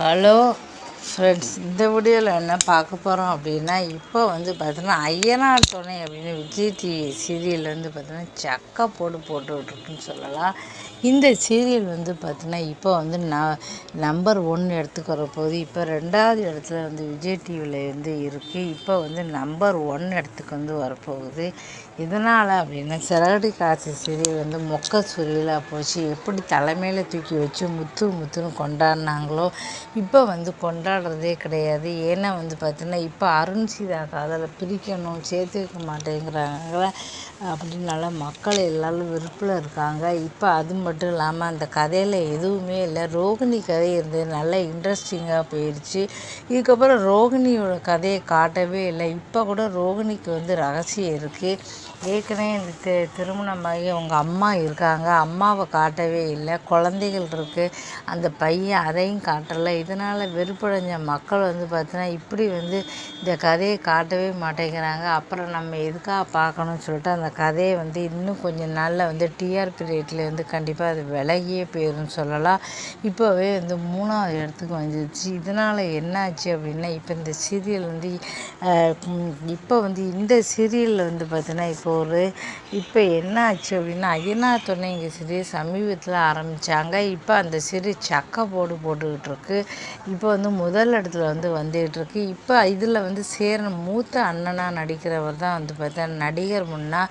Hello friends இந்த வீடியோவில் என்ன பார்க்க போகிறோம் அப்படின்னா இப்போ வந்து பார்த்தோன்னா ஐயனார் துணை அப்படின்னு விஜய் டிவி சீரியல் வந்து பார்த்தோன்னா சக்கை போட்டு போட்டுக்கிட்டுருக்குன்னு சொல்லலாம். இந்த சீரியல் வந்து பார்த்தோன்னா இப்போ வந்து நான் நம்பர் ஒன் இடத்துக்கு வரப்போகுது இப்போ ரெண்டாவது இடத்துல வந்து விஜய் டிவியில் வந்து இருக்குது இப்போ வந்து நம்பர் ஒன் இடத்துக்கு வந்து வரப்போகுது. இதனால் அப்படின்னா சிறகடி காசு சீரியல் வந்து மொக்க சுருளாக போச்சு. எப்படி தலைமையில் தூக்கி வச்சு முத்து முத்துன்னு கொண்டாடினாங்களோ இப்போ வந்து கொண்டாடுறதே கிடையாது. ஏன்னா வந்து பார்த்திங்கன்னா இப்போ அருண் சீதா காதலை பிரிக்கணும் சேர்த்து வைக்க மாட்டேங்கிறாங்க. அப்படின்னால மக்கள் எல்லோரும் விருப்பில் இருக்காங்க. இப்போ அது மட்டும் இல்லாமல் அந்த கதையில் எதுவுமே இல்லை. ரோகிணி கதை இருந்தது நல்லா இன்ட்ரெஸ்டிங்காக போயிடுச்சு இதுக்கப்புறம் ரோகிணியோட கதையை காட்டவே இல்லை. இப்போ கூட ரோகிணிக்கு வந்து ரகசியம் இருக்குது ஏற்கனவே இந்த தி திருமணமாகி அவங்க அம்மா இருக்காங்க. அம்மாவை காட்டவே இல்லை. குழந்தைகள் இருக்குது அந்த பையன் அதையும் காட்டலை. இதனால் வெறுப்படைஞ்ச மக்கள் வந்து பார்த்தீங்கன்னா இப்படி வந்து இந்த கதையை காட்டவே மாட்டேங்கிறாங்க. அப்புறம் நம்ம எதுக்காக பார்க்கணும்னு சொல்லிட்டு அந்த கதையை வந்து இன்னும் கொஞ்சம் நாளில் வந்து டிஆர்பி ரேட்டில் வந்து கண்டிப்பாக அது விலகியே போயிடும்னு சொல்லலாம். இப்போவே வந்து மூணாவது இடத்துக்கு வந்துடுச்சு இதனால் என்னாச்சு அப்படின்னா இப்போ இந்த சீரியல் வந்து இப்போ வந்து இந்த சீரியலில் வந்து பார்த்தீங்கன்னா இப்போ ஒரு இப்போ என்ன ஆச்சு அப்படின்னா ஐயனார் துணைங்க சிறு சமீபத்தில் ஆரம்பித்தாங்க இப்போ அந்த சிறு சக்கை போடு போட்டுக்கிட்டு இருக்கு. இப்போ வந்து முதல் இடத்துல வந்து வந்துகிட்டு இருக்கு. இப்போ இதில் வந்து சேரன் மூத்த அண்ணனாக நடிக்கிறவர் தான் வந்து பார்த்தா நடிகர் முன்னா.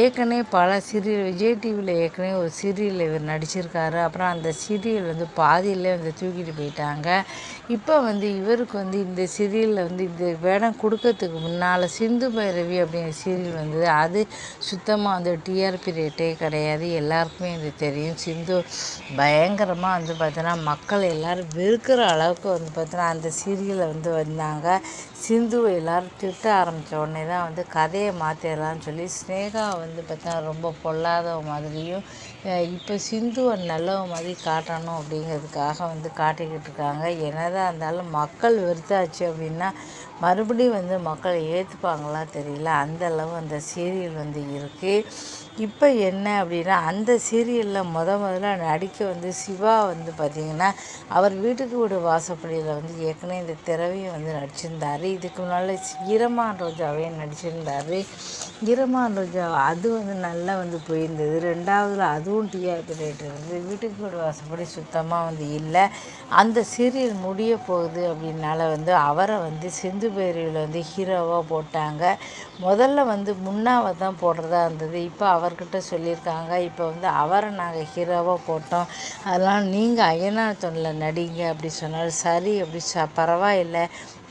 ஏற்கனவே பல சீரியல் விஜய் டிவியில் ஏற்கனவே ஒரு சீரியல் இவர் நடிச்சிருக்காரு. அப்புறம் அந்த சீரியல் வந்து பாதியிலே வந்து தூக்கிட்டு போயிட்டாங்க. இப்போ வந்து இவருக்கு வந்து இந்த சீரியலில் வந்து இந்த வேடம் கொடுக்கறதுக்கு முன்னால் சிந்து பைரவி அப்படிங்கிற சீரியல் வந்தது. அது சுத்தமாக வந்து டிஆர்பி ரேட்டே கிடையாது. எல்லாருக்குமே இது தெரியும். சிந்து பயங்கரமாக வந்து பார்த்தோன்னா மக்கள் எல்லோரும் வெறுக்கிற அளவுக்கு வந்து பார்த்தோன்னா அந்த சீரியலை வந்து வந்தாங்க. சிந்துவை எல்லோரும் திட்ட ஆரம்பித்த உடனே தான் வந்து கதையை மாற்றிடலான்னு சொல்லி ஸ்னேகா வந்து பார்த்தா ரொம்ப பொல்லாத மாதிரியும் இப்போ சிந்துவை நல்லவ மாதிரி காட்டணும் அப்படிங்கிறதுக்காக வந்து காட்டிக்கிட்டு இருக்காங்க. என்னதான் இருந்தாலும் மக்கள் வெறுத்தாச்சு அப்படின்னா மறுபடியும் வந்து மக்கள் ஏற்றுப்பாங்களா தெரியல. அந்தளவு அந்த சீரியல் வந்து இருக்குது இப்போ என்ன அப்படின்னா அந்த சீரியலில் முத முதல்ல நடிக்க வந்து சிவா வந்து பார்த்திங்கன்னா அவர் வீட்டுக்கு வீடு வாசப்படியில் வந்து ஏற்கனவே இந்த திறவையும் வந்து நடிச்சிருந்தார். இதுக்கு முன்னால் ஈரமான் ரோஜாவையும் நடிச்சிருந்தார். ஈரமான் ரோஜா அது வந்து நல்லா வந்து போயிருந்தது. ரெண்டாவதுல அதுவும் டிஆர்பி ரேட் இருந்தது வீட்டுக்கு வீடு வாசப்படி சுத்தமாக வந்து இல்லை. அந்த சீரியல் முடிய போகுது அப்படின்னால வந்து அவரை வந்து சிந்து பேரியில் வந்து ஹீரோவாக போட்டாங்க. முதல்ல வந்து முன்னாவை தான் போடுறதா இருந்தது. இப்போ அவர் அவர்கிட்ட சொல்லியிருக்காங்க. இப்போ வந்து அவரை நாங்கள் ஹீரோவாக போட்டோம். அதெல்லாம் நீங்கள் அய்யனார் தொண்டில் நடிங்க அப்படி சொன்னார். சரி அப்படி ச பரவாயில்லை.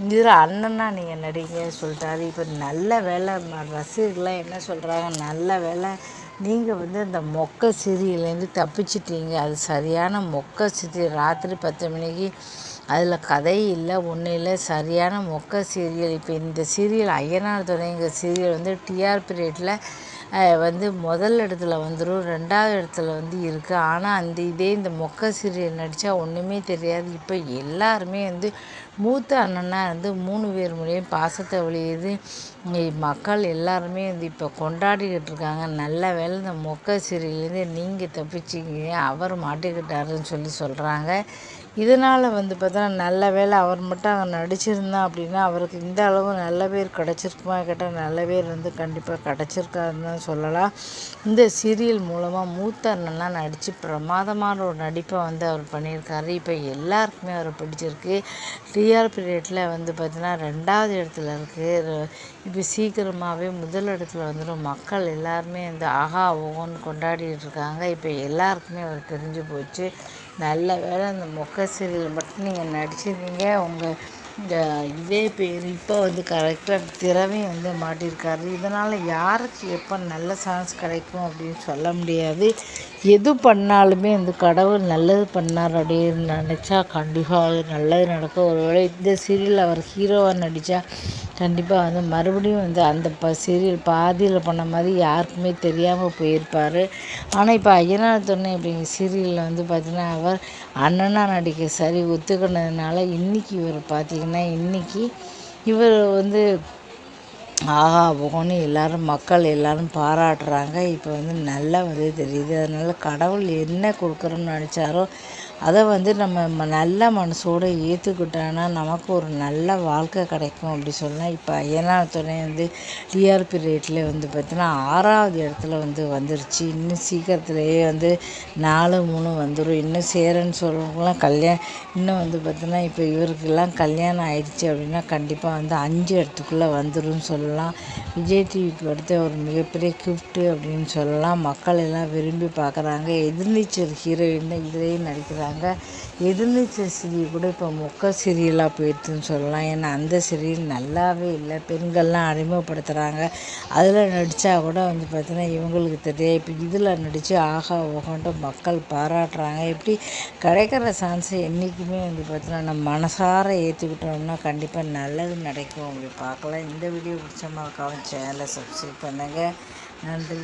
இதில் அண்ணனா நீங்கள் நடிங்க சொல்லிட்டாரு இப்போ நல்ல வேலை ரசிகர்கள்லாம் என்ன சொல்கிறாங்க நல்ல வேலை நீங்கள் வந்து அந்த மொக்க சீரியல்லேருந்து தப்பிச்சிட்டீங்க. அது சரியான மொக்க சீரியல் ராத்திரி பத்து மணிக்கு அதில் கதை இல்லை ஒன்றும் இல்லை. சரியான மொக்க சீரியல். இப்போ இந்த சீரியல் ஐயனார் துணைங்கிற சீரியல் வந்து டிஆர்பி ரேட்டில் வந்து முதல் இடத்துல வந்துடும் ரெண்டாவது இடத்துல வந்து இருக்குது ஆனால் அந்த இதே இந்த மொக்க சீரியல் நடித்தா ஒன்றுமே தெரியாது. இப்போ எல்லாருமே வந்து மூத்த அண்ணனாக இருந்து மூணு பேர் மூலியம் பாசத்தை வழியுது மக்கள் எல்லாருமே வந்து இப்போ கொண்டாடிக்கிட்டு இருக்காங்க. நல்ல வேலை இந்த மொக்க சீரியல்லேருந்து நீங்கள் தப்பிச்சிங்க அவர் மாட்டிக்கிட்டாருன்னு சொல்லி சொல்கிறாங்க இதனால் வந்து பார்த்தா நல்ல வேலை அவர் மட்டும் அங்கே நடிச்சிருந்தா அப்படின்னா அவருக்கு இந்த அளவு நல்ல பேர் கிடச்சிருக்குமா கேட்டால் நல்ல பேர் வந்து கண்டிப்பாக கிடச்சிருக்காருன்னு தான் சொல்லலாம். இந்த சீரியல் மூலமாக மூத்த அண்ணன்லாம் நடித்து பிரமாதமான ஒரு நடிப்பை வந்து அவர் பண்ணியிருக்காரு. இப்போ எல்லாருக்குமே அவரை பிடிச்சிருக்கு. டிஆர்பி ரேட்டில் வந்து பார்த்தீங்கன்னா ரெண்டாவது இடத்துல இருக்குது இப்போ சீக்கிரமாகவே முதல் இடத்துல வந்துடும் மக்கள் எல்லாருமே வந்து ஆகா ஓகோன்னு கொண்டாடிட்டு இருக்காங்க. இப்போ எல்லாருக்குமே அவர் தெரிஞ்சு போச்சு. நல்ல வேலை அந்த மொக்க சீரியல் மட்டும் நீங்கள் நடிச்சிருந்தீங்க. உங்கள் இந்த இதே பேர் இப்போ வந்து கரெக்டாக திறமை வந்து மாட்டியிருக்காரு இதனால் யாருக்கு எப்போ நல்ல சான்ஸ் கிடைக்கும் அப்படின்னு சொல்ல முடியாது. எது பண்ணாலுமே வந்து கடவுள் நல்லது பண்ணார் அப்படின்னு நினச்சா கண்டிப்பாக நல்லது நடக்கும். ஒருவேளை இந்த சீரியல் அவர் ஹீரோவாக நடித்தா கண்டிப்பாக வந்து மறுபடியும் வந்து அந்த ப சீரியல் பாதியில் பண்ண மாதிரி யாருக்குமே தெரியாமல் போயிருப்பார். ஆனால் இப்போ ஐயனார் துணை அப்படிங்கிற சீரியலில் வந்து பார்த்திங்கன்னா அவர் அண்ணனாக நடிக்க சரி ஒத்துக்கினதுனால இன்றைக்கி இவர் பார்த்திங்கன்னா இன்றைக்கி இவர் வந்து ஆஹா ஓஹோன்னு எல்லோரும் மக்கள் எல்லோரும் பாராட்டுறாங்க. இப்போ வந்து நல்லா வந்து தெரியுது. அதனால் கடவுள் என்ன கொடுக்குறோன்னு நினச்சாரோ அதை வந்து நம்ம ம நல்ல மனசோடு ஏற்றுக்கிட்டோன்னா நமக்கு ஒரு நல்ல வாழ்க்கை கிடைக்கும் அப்படி சொல்லலாம் இப்போ ஐயனார் துணை வந்து டிஆர்பி ரேட்டில் வந்து பார்த்தீங்கன்னா ஆறாவது இடத்துல வந்து வந்துருச்சு. இன்னும் சீக்கிரத்துலேயே வந்து நாலு மூணு வந்துடும் இன்னும் சேரன்னு சொல்கிறவங்களாம் கல்யாணம் இன்னும் வந்து பார்த்தீங்கன்னா இப்போ இவருக்கெல்லாம் கல்யாணம் ஆயிடுச்சு அப்படின்னா கண்டிப்பாக வந்து அஞ்சு இடத்துக்குள்ளே வந்துடும் சொல்லலாம். விஜய் டிவிக்கு அடுத்த ஒரு மிகப்பெரிய கிஃப்ட்டு அப்படின்னு சொல்லலாம். மக்கள் எல்லாம் விரும்பி பார்க்குறாங்க எதிர்நீச்சல் ஹீரோயின் தான் இதுலேயும் நடிக்கிறாங்க. எதிர்நீச்சல் சீரியல் கூட இப்போ மொக்க சீரியலாக போயிடுதுன்னு சொல்லலாம். ஏன்னா அந்த சீரியல் நல்லாவே இல்லை. பெண்கள்லாம் அறிமுகப்படுத்துகிறாங்க அதில் நடித்தா கூட வந்து பார்த்திங்கன்னா இவங்களுக்கு தெரியாது. இப்போ இதில் நடித்து ஆகா ஓஹோன்ட்டு மக்கள் பாராட்டுறாங்க. இப்படி கிடைக்கிற சான்ஸை என்றைக்குமே வந்து பார்த்தீங்கன்னா நம்ம மனசார ஏற்றுக்கிட்டோம்னா கண்டிப்பாக நல்லது நடக்கும். அப்படி பார்க்கலாம். இந்த வீடியோ பிடிச்ச மாதிரி சேனலை சப்ஸ்கிரைப் பண்ணுங்கள் நன்றி